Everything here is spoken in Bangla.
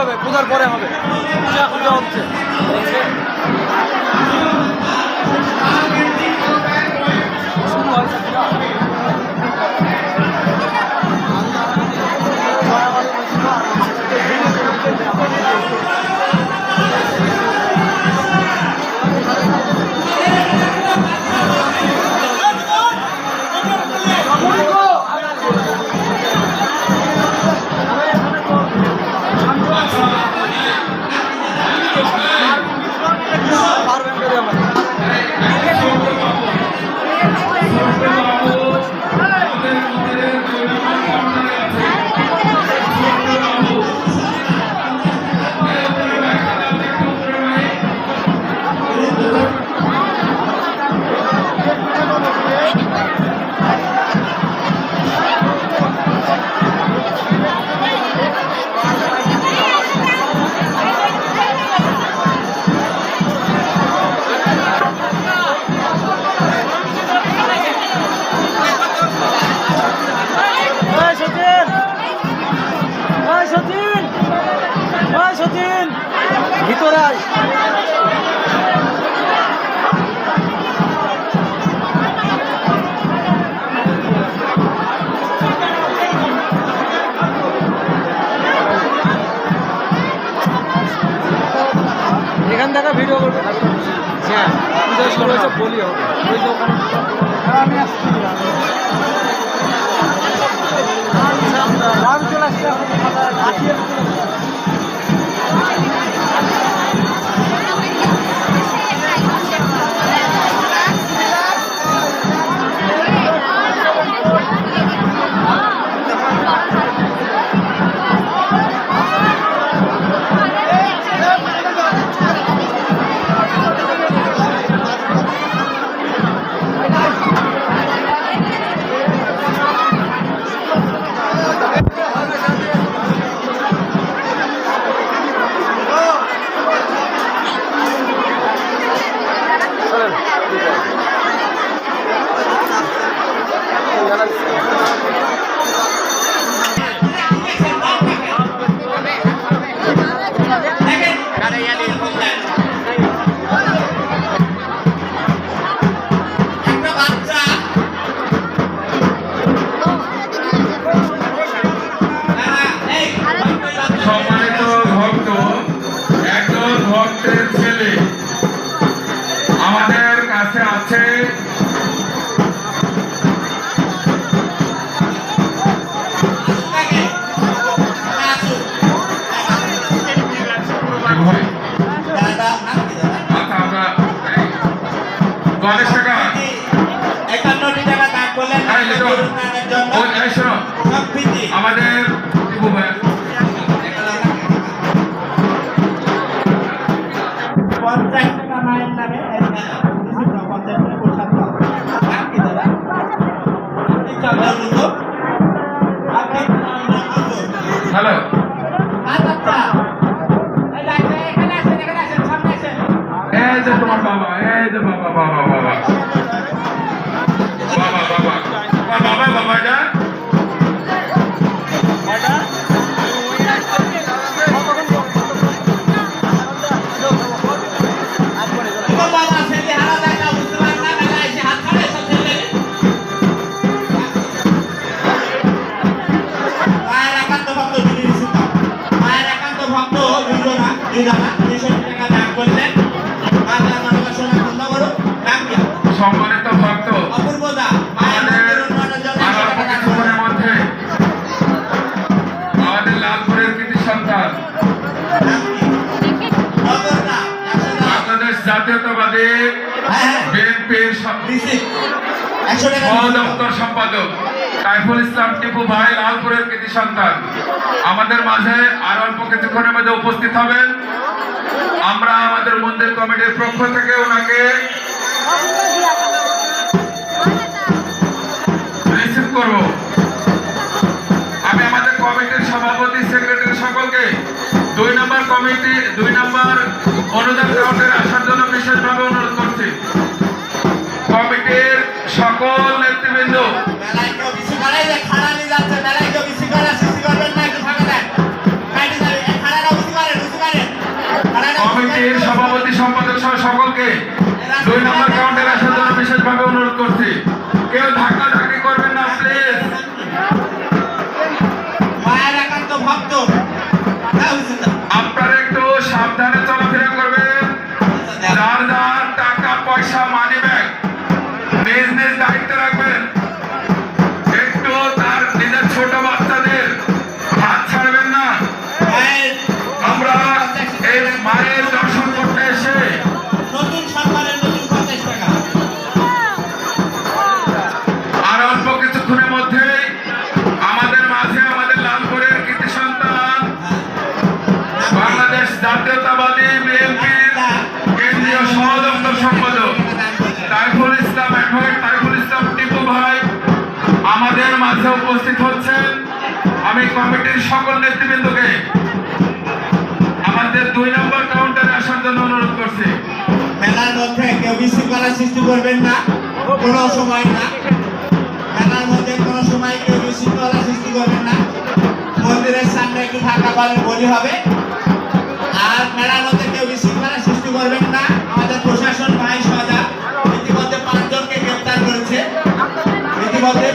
হবে পূজার পরে হবে। পূজা পূজা হচ্ছে। পুজো করবে হ্যাঁ পূজা শুরু হয়েছে বলি কাছে আছে। গণেশ টাকা একান্নটি টাকা দান করলেন আমাদের পঞ্চাশ টাকা মায়ের নামে লালপুরের মাঝে আর অল্প কিছুক্ষণের মধ্যে উপস্থিত হবেন। আমরা আমাদের মন্দির কমিটির পক্ষ থেকে ওনাকে রিসিভ করব। আমি আমাদের কমিটির সভাপতি সেক্রেটারি সকলকে দুই নম্বর কমিটি দুই নম্বর অনুদান কাউন্টারে আসার জন্য বিশেষভাবে অনুরোধ করছি। কমিটির সকল নেতৃবৃন্দ উপস্থিত হচ্ছেন আমি কমিটির সকল নেতৃবৃন্দকে। আমাদের দুই নম্বর কাউন্টারে আসার জন্য অনুরোধ করছি। মেলার মধ্যে কেউ বিশৃঙ্খলা সৃষ্টি করবেন না, কোনো সময় না। মেলার মধ্যে কোনো সময় কেউ বিশৃঙ্খলা সৃষ্টি করবেন না। মন্দিরের সামনে একটু ফাঁকা পালের বলি হবে। আর মেলার মধ্যে কেউ বিশৃঙ্খলা সৃষ্টি করবেন না। আমাদের প্রশাসন ভাই সজা। ইতিমধ্যে পাঁচজনকে গ্রেপ্তার করেছে। ইতিমধ্যে